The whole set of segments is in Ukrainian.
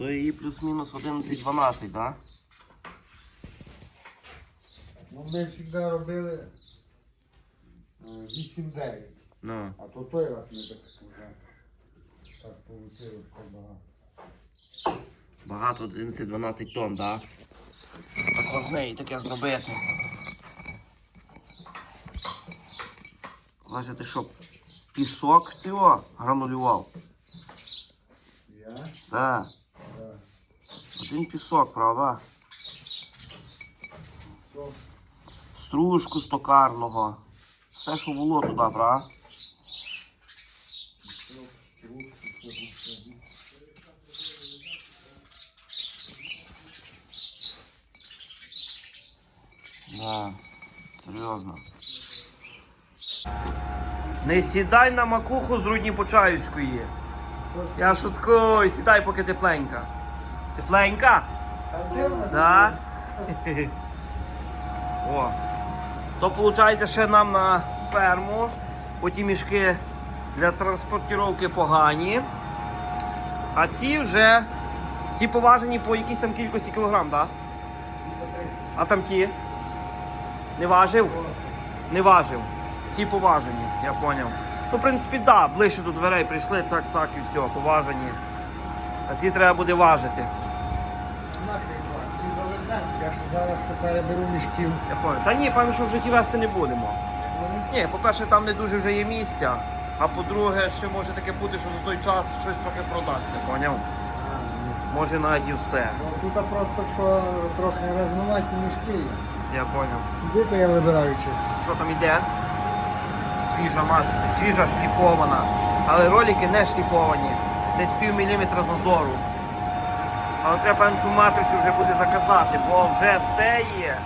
То її плюс-мінус 11-12, так? Да? Ну, ми завжди робили е, 8-9. Ну. А то той раз ми так вже так вийшло багато. Багато 11-12 тонн, так? Да? Так з неї таке зробити. Бачите, щоб пісок цього гранулював. Я? Так. Так. Один пісок, правда? Стружку стокарного. Все, що було туди, правда? Да, серйозно. Не сідай на макуху з Рудні-Почаївської. Я шуткую, сідай, поки тепленька. Тепленька? Да? О. То виходить ще нам на ферму. Оті мішки для транспортировки погані. А ці вже ті поважені по якійсь там кількості кілограм, так? Да? А там ті? Не важив? Не важив. Ці поважені, я зрозумів. Ну, в принципі, так, да, ближче до дверей прийшли, цак-цак і все, поважені. А ці треба буде важити. Зараз ще переберу мішків. Я понял. Та ні, певно, що в житті вести не будемо. Ні, по-перше, там не дуже вже є місця. А по-друге, ще може таке бути, що на той час щось трохи продасться, поняв? Може навіть і все. Ну, тут просто що трохи рознуваті мішки є. Я поняв. Сюди то я вибираю чисто. Що там іде? Свіжа матриця, свіжа шліфована. Але ролики не шліфовані. Десь пів міліметра зазору. Але треба цю матрицю вже буде заказати, бо вже стеє.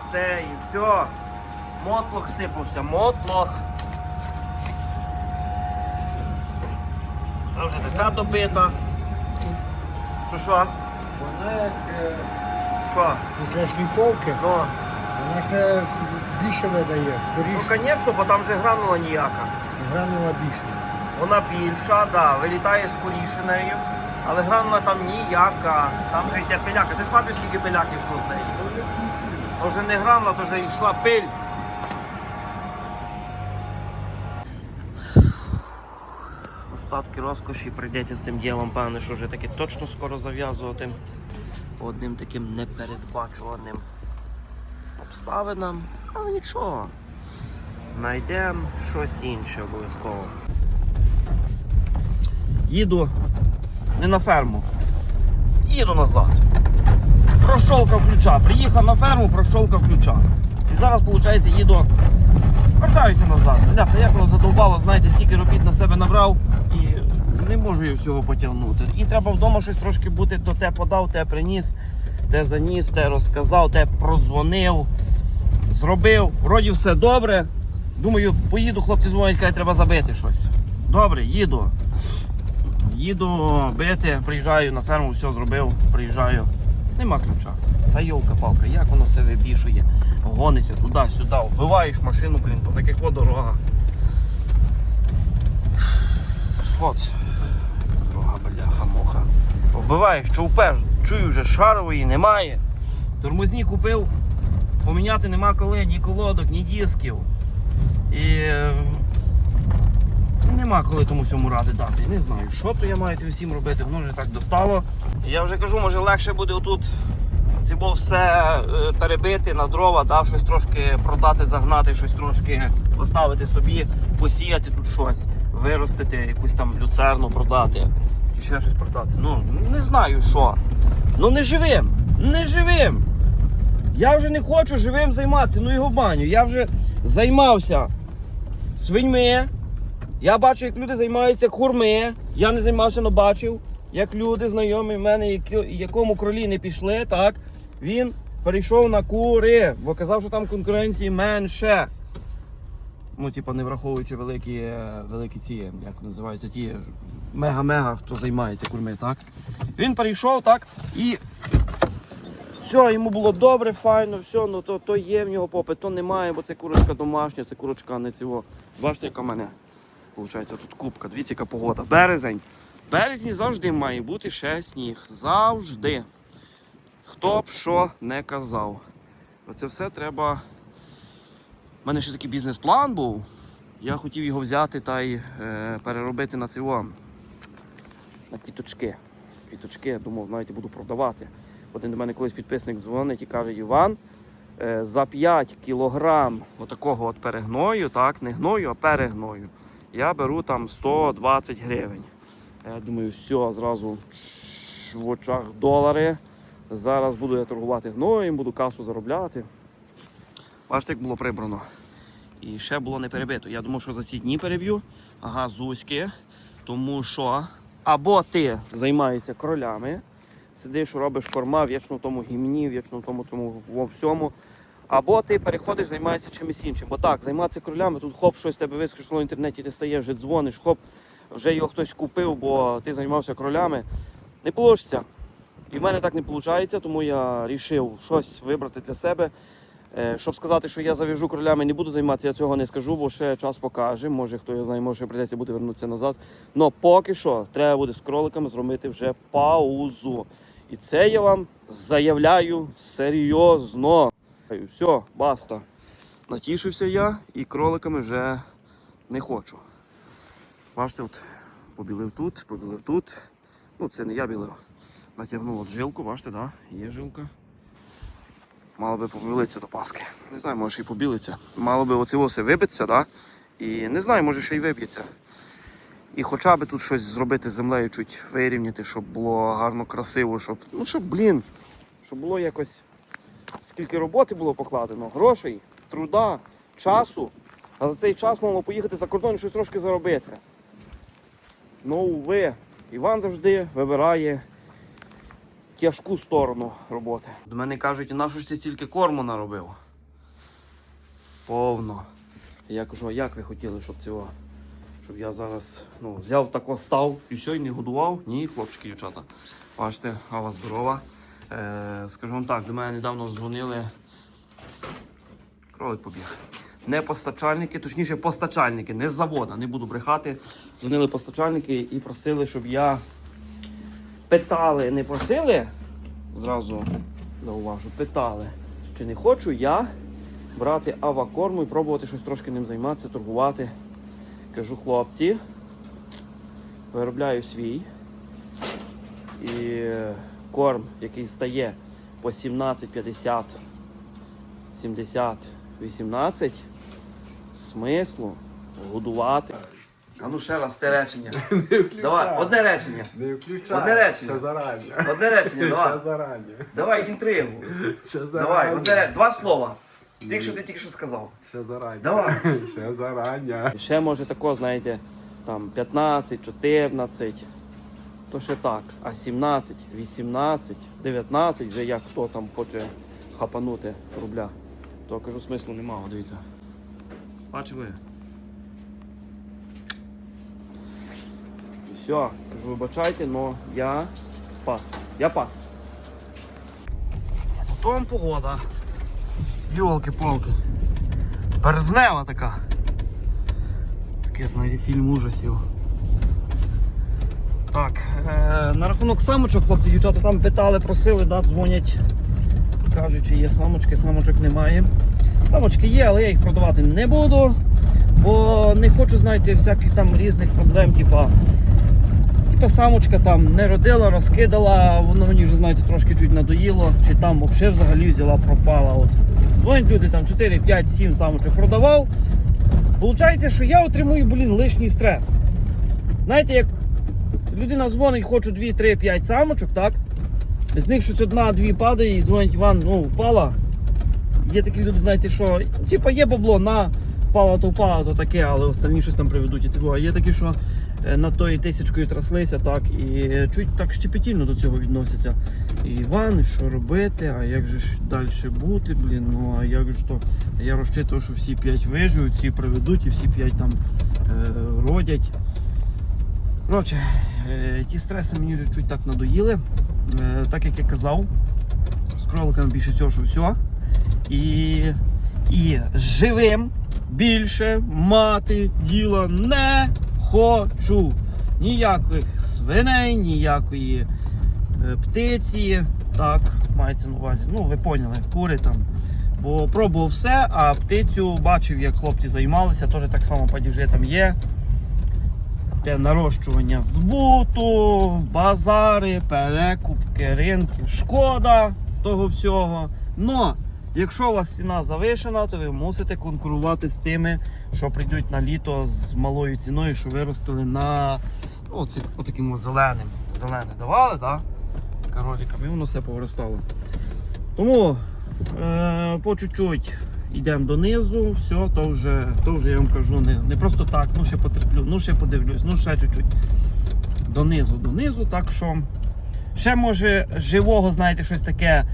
Стеє, все. Мотлох сипався, мотлох. Та вже така добита. Що що? Вона як е, Що? після шліфовки, Ну, вона ще більше видає, ну скоріше звісно, бо там вже гранула ніяка. гранула більше. Вона більша, да, вилітає скоріше нею, але гранула там ніяка. Там вже йде пиляка. Ти ж скільки пиляки йшло з неї. То вже не гранула, то вже йшла пиль. Остатки розкоші прийдеться з цим ділом, певне, що вже таки точно скоро зав'язувати одним таким непередбачуваним обставинам. Але нічого. Найдемо щось інше обов'язково. Їду не на ферму. Їду назад. Прощолкав ключа. Приїхав на ферму, прощолкав ключа. І зараз, виходить, їду. Вертаюся назад. Бляха, як воно задовбало, знаєте, стільки робіт на себе набрав і не можу я всього потягнути. І треба вдома щось трошки бути, то те подав, те приніс, те заніс, те розказав, те продзвонив, зробив. Вроді все добре. Думаю, поїду, хлопці дзвонять, кажуть, треба забити щось. Добре, їду. Їду бити, приїжджаю на ферму, все зробив, приїжджаю. Нема ключа. Та йолка-палка, як воно все вибішує. Гонися туди-сюди, вбиваєш машину, блін, по таких от дорогах. От. Дорога, бляха, муха. Вбиваєш, човпеш, чую вже шарової немає. Тормозні купив, поміняти нема коли, ні колодок, ні дисків. І нема коли тому всьому ради дати. Не знаю, що то я маю всім робити, воно вже так достало. Я вже кажу, може легше буде отут це все е, перебити на дрова, да, щось трошки продати, загнати, щось трошки поставити собі, посіяти тут щось, виростити, якусь там люцерну продати, чи ще щось продати. Ну, не знаю що. Ну не живим, не живим. Я вже не хочу живим займатися, ну його баню. Я вже займався свиньми. Я бачу, як люди займаються курми. Я не займався, але бачив, як люди знайомі в мене, якому кролі не пішли, так, він перейшов на кури, бо казав, що там конкуренції менше. Ну, типа, не враховуючи великі, е, великі ці, як називаються, ті мега-мега, хто займається курми, так? Він перейшов, так, і все, йому було добре, файно, все, ну то, то є в нього попит, то немає, бо це курочка домашня, це курочка не цього. Бачите, яка в мене Получається, тут кубка. Дивіться, яка погода. Березень. В березні завжди має бути ще сніг. Завжди. Хто б що не казав. Оце все треба. У мене ще такий бізнес-план був. Я хотів його взяти та й е, переробити на цього. На квіточки. Квіточки, думав, знаєте, буду продавати. Один до мене колись підписник дзвонить і каже: Іван, е, за 5 кілограм отакого от перегною, так, не гною, а перегною, я беру там 120 гривень. Я думаю, все, зразу в очах долари. Зараз буду я торгувати гноєм, буду касу заробляти. Бачите, як було прибрано. І ще було не перебито. Я думав, що за ці дні переб'ю. Ага, зузьки. Тому що або ти займаєшся кролями, сидиш, робиш корма вічно в тому гімні, вічно в тому, тому во всьому. Або ти переходиш, займаєшся чимось іншим. Бо так, займатися кролями, тут хоп, щось тебе вискочило в інтернеті, ти стаєш, вже дзвониш, хоп, вже його хтось купив, бо ти займався кролями. Не вийде. І в мене так не виходить, тому я вирішив щось вибрати для себе. Е, Щоб сказати, що я зав'яжу кролями, не буду займатися, я цього не скажу, бо ще час покаже. Може, хто я знає, може прийдеться буде вернутися назад. Но поки що треба буде з кроликами зробити вже паузу. І це я вам заявляю серйозно. Все, баста. Натішився я і кроликами вже не хочу. Бачите, от побілив тут, побілив тут. Ну, це не я білив. Натягнув от жилку, бачите, да? Є жилка. Мало би побілитися до Паски. Не знаю, може і побілиться. Мало би оце все вибитися, да? І не знаю, може ще й виб'ється. І хоча б тут щось зробити з землею, чуть вирівняти, щоб було гарно, красиво, щоб. Ну щоб, блін, щоб було якось. Скільки роботи було покладено, грошей, труда, часу. А за цей час можна поїхати за кордон і щось трошки заробити. Ну, ви, Іван завжди вибирає тяжку сторону роботи. До мене кажуть, на що ж ти стільки корму наробив? Повно. Я кажу, а як ви хотіли, щоб цього? Щоб я зараз ну, взяв тако став і все, і не годував? Ні, хлопчики, дівчата. Бачите, гава здорова. Е, скажу вам так, до мене недавно дзвонили. Кролик побіг. Не постачальники, точніше постачальники, не з завода, не буду брехати. Дзвонили постачальники і просили, щоб я питали, не просили, зразу зауважу, питали, чи не хочу я брати авакорму і пробувати щось трошки ним займатися, торгувати. Кажу, хлопці, виробляю свій. І корм, який стає по 17,50, 70, 18, смислу годувати. А ну ще раз те речення. Давай, одне речення. Не включай. Одне речення. Ще зарані. Одне речення, Ще давай. зарані. Давай інтригу. Ще Давай, одне, два слова. Тільки що ти тільки що сказав. Ще зарані. Давай. Ще зарані. Ще може тако, знаєте, там 15, 14, то ще так. А 17, 18, 19, вже як хто там хоче хапанути рубля, то кажу, смислу немає, дивіться. Бачили? Все, кажу, вибачайте, но я пас. Я пас. Потім погода. Йолки-палки. Березнева така. Таке, знаєте, фільм ужасів. Так, е, на рахунок самочок, хлопці, дівчата там питали, просили, да, дзвонять. Кажуть, чи є самочки, самочок немає. Самочки є, але я їх продавати не буду, бо не хочу, знаєте, всяких там різних проблем, типа. Типа самочка там не родила, розкидала, воно мені вже знаєте трошки чуть надоїло, чи там взагалі взагалі взяла, пропала. От. Дзвонять люди там 4, 5, 7 самочок продавав. Получається, що я отримую, блін, лишній стрес. Знаєте, як людина дзвонить, хочу 2, 3, 5 самочок, так? З них щось одна-дві падає і дзвонить Іван, ну, впала. Є такі люди, знаєте, що типа є бабло на впала, то впала, то таке, але остальні щось там приведуть і це було. Є такі, що е, над тою тисячкою траслися, так, і чуть так щепетільно до цього відносяться. І Іван, що робити, а як же ж далі бути, блін, ну а як же то. Я розчитував, що всі п'ять виживуть, всі приведуть і всі п'ять там е, родять. Коротше, ті стреси мені вже чуть так надоїли. Е, так як я казав, з кроликами більше всього, що все. І, і живим більше мати діла не хочу. Ніяких свиней, ніякої е, птиці. Так, мається на увазі. Ну, ви поняли, кури там. Бо пробував все, а птицю бачив, як хлопці займалися, теж так само падіжі там є. Те нарощування збуту, базари, перекупки, ринки. Шкода того всього. Но якщо у вас ціна завишена, то ви мусите конкурувати з тими, що прийдуть на літо з малою ціною, що виростили на ну, отаким зеленим. Зелене давали, так? Королікам, і воно все повиростало. Тому е, по чуть-чуть йдемо донизу, все, то вже, то вже я вам кажу, не, не просто так, ну ще потерплю, ну ще подивлюсь, ну ще чуть-чуть. Донизу, донизу, так що ще може живого, знаєте, щось таке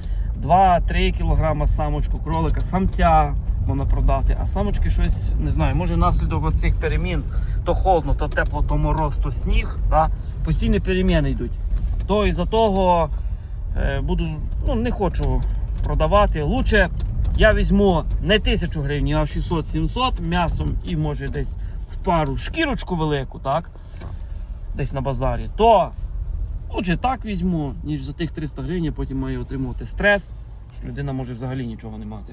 2-3 кг самочку кролика, самця можна продати, а самочки щось не знаю, може внаслідок оцих перемін, то холодно, то тепло, то мороз, то сніг. Да? Постійні переміни йдуть. То із-за того е, буду, ну не хочу продавати. Лучше я візьму не 1000 гривень, а 600-700 м'ясом і може десь в пару шкірочку велику, так? Десь на базарі. То отже так візьму, ніж за тих 300 гривень, я потім маю отримувати стрес, що людина може взагалі нічого не мати.